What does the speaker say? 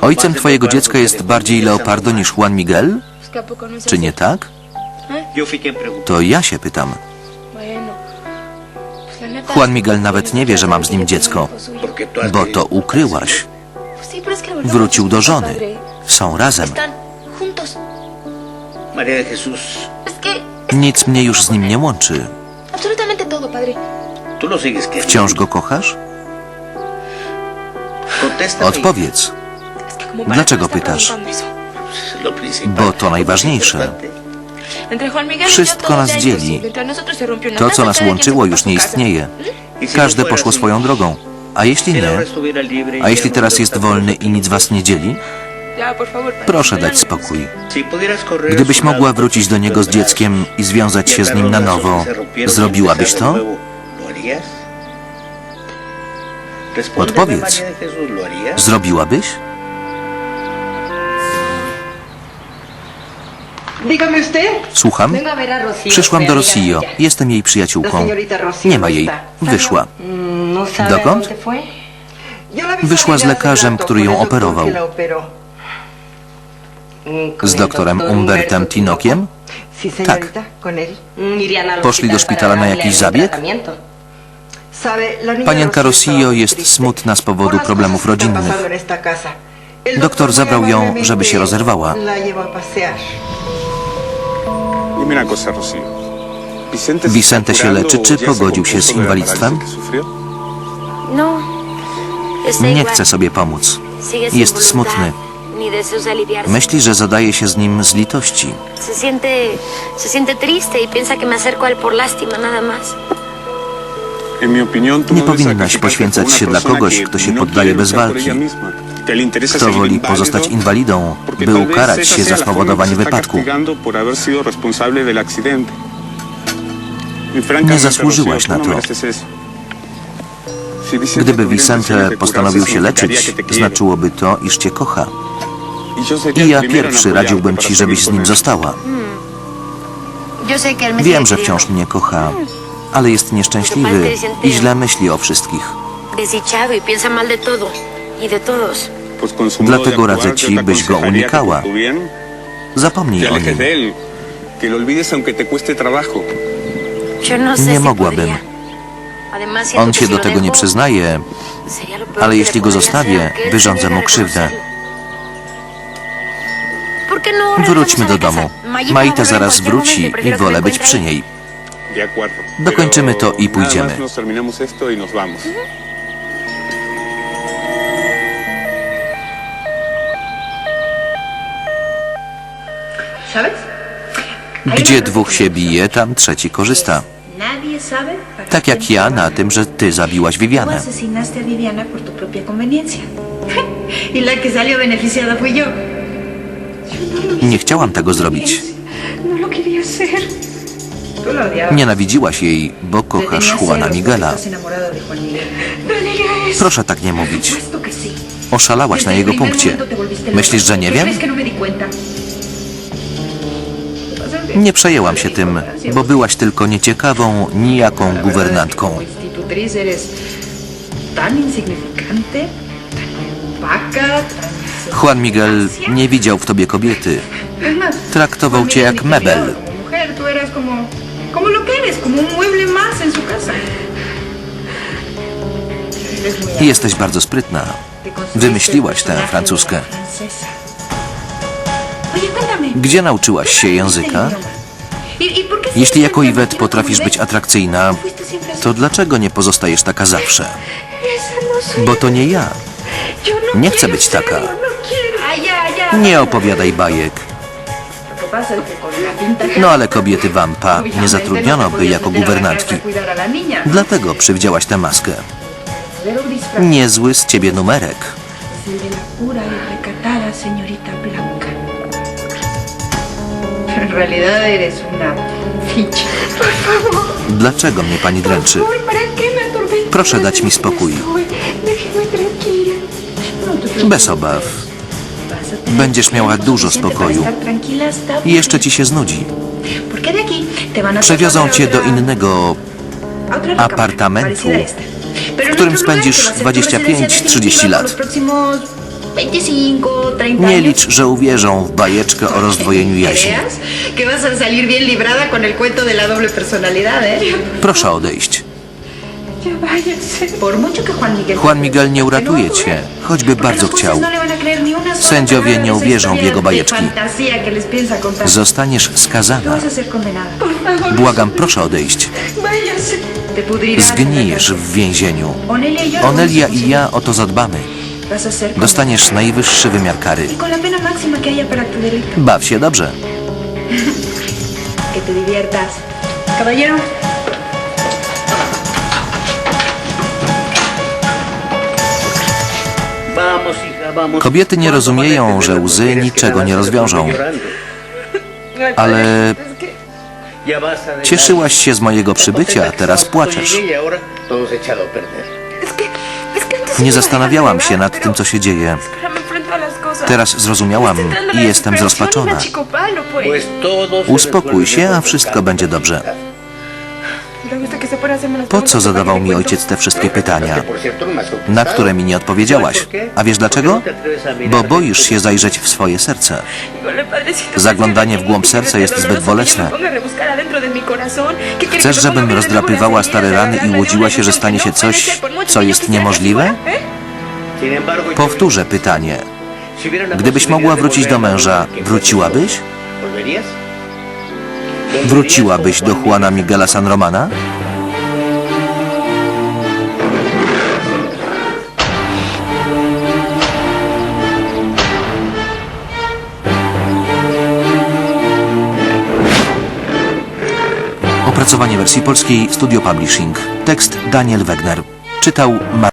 Ojcem twojego dziecka jest bardziej Leopardo niż Juan Miguel? Czy nie tak? To ja się pytam. Juan Miguel nawet nie wie, że mam z nim dziecko. Bo to ukryłaś. Wrócił do żony. Są razem. Nic mnie już z nim nie łączy. Wciąż go kochasz? Odpowiedz. Dlaczego pytasz? Bo to najważniejsze. Wszystko nas dzieli. To, co nas łączyło, już nie istnieje. Każde poszło swoją drogą. A jeśli nie, a jeśli teraz jest wolny i nic was nie dzieli, proszę dać spokój. Gdybyś mogła wrócić do niego z dzieckiem i związać się z nim na nowo, zrobiłabyś to? Odpowiedz. Zrobiłabyś? Słucham? Przyszłam do Rosillo. Jestem jej przyjaciółką. Nie ma jej. Wyszła. Mm, No Dokąd? Wyszła z lekarzem, który ją operował. Mm, Z doktorem Umbertem Tinokiem? Tak. Mm, Poszli do szpitala na jakiś zabieg? Panienka Rocío Rosillo jest smutna z powodu problemów rodzinnych. Doktor zabrał ją, amablemente żeby się rozerwała. ¿Vicente, się leczy, czy pogodził się z inwalidztwem? No. Nie chce sobie pomóc. Jest smutny. Myśli, że zadaje się z nim z litości. Se siente, se siente triste y piensa que me acerco a él por lástima, nada más. Nie powinnaś poświęcać się dla kogoś, kto się poddaje bez walki. Kto woli pozostać inwalidą, by ukarać się za spowodowanie wypadku. Y Nie zasłużyłaś na no to. Gdyby Vicente postanowił się leczyć, znaczyłoby to, iż cię kocha. Y I ja pierwszy radziłbym ci, żebyś z nim została. Me Wiem, że wciąż mnie kocha, ale jest nieszczęśliwy i źle myśli o wszystkich. Y. Y Dlatego radzę ci, byś go unikała. Zapomnij o nim. no Nie mogłabym. On się si do tego nie przyznaje, ale jeśli go zostawię, wyrządzę mu krzywdę. reconocerlo. ¿Por qué no Wróćmy do domu. casa? Mayita Maita va a volver en zaraz wróci momento, i wolę być przy niej. De acuerdo. Dokończymy to i pójdziemy. y. Gdzie dwóch się bije, tam trzeci korzysta. Tak jak ja na tym, że ty zabiłaś Vivianę. y. Nie chciałam tego zrobić. No lo quería hacer. Nienawidziłaś jej, bo kochasz Juana Miguela. Proszę tak nie mówić. Oszalałaś na jego punkcie. Myślisz, że nie ¿Qué wiem? ¿Crees que no? Nie przejęłam się tym, bo byłaś tylko nieciekawą, nijaką guwernantką. Juan Miguel nie widział w tobie kobiety. Traktował cię jak mebel. Como lo que eres, como un mueble más en su casa. Jesteś bardzo sprytna. Wymyśliłaś tę francuskę. Gdzie nauczyłaś się języka? ¿Y, y Jeśli jako Iwet potrafisz być atrakcyjna, to dlaczego nie pozostajesz taka zawsze? No Bo to nie ja. no nie chcę być taka. No. Nie opowiadaj bajek. No ale kobiety Wampa nie zatrudniono by jako guwernantki. Dlatego przywdziałaś tę maskę. Niezły z ciebie numerek. Dlaczego mnie pani dręczy? Proszę dać mi spokój. Bez obaw. Będziesz miała dużo spokoju. jeszcze ci się znudzi. Przewiozą cię do innego, apartamentu, w którym spędzisz que va a ser tu residencia 25-30 definitiva lat. por los próximos 25, 30 Nie licz, że uwierzą w bajeczkę o rozdwojeniu jaźni. ¿eh? Proszę odejść. Juan Miguel... Nie uratuje cię, choćby bardzo chciał. Sędziowie nie uwierzą w jego bajeczki. Zostaniesz skazana. Błagam, proszę odejść. Zgnijesz w więzieniu. Onelia y i ja o to zadbamy. Dostaniesz najwyższy wymiar kary. Y. Baw się dobrze. Que te diviertas. Caballero. Kobiety nie rozumieją, że łzy niczego nie rozwiążą. Ale cieszyłaś się z mojego przybycia, teraz płaczesz. Nie zastanawiałam się nad tym, co się dzieje. Teraz zrozumiałam i jestem zrozpaczona. Uspokój się, a wszystko będzie dobrze. Po co zadawał mi ojciec te wszystkie pytania, na które mi nie odpowiedziałaś? A wiesz dlaczego? Bo boisz się zajrzeć w swoje serce. Zaglądanie w głąb serca jest zbyt bolesne. Chcesz, żebym rozdrapywała stare rany i łudziła się, że stanie się coś, co jest niemożliwe? Yo- Powtórzę pytanie. Gdybyś mogła wrócić do męża, wróciłabyś? Wróciłabyś do Juana Miguela San Romana? Opracowanie wersji polskiej Studio Publishing. Tekst Daniel Wegner. Czytał Mar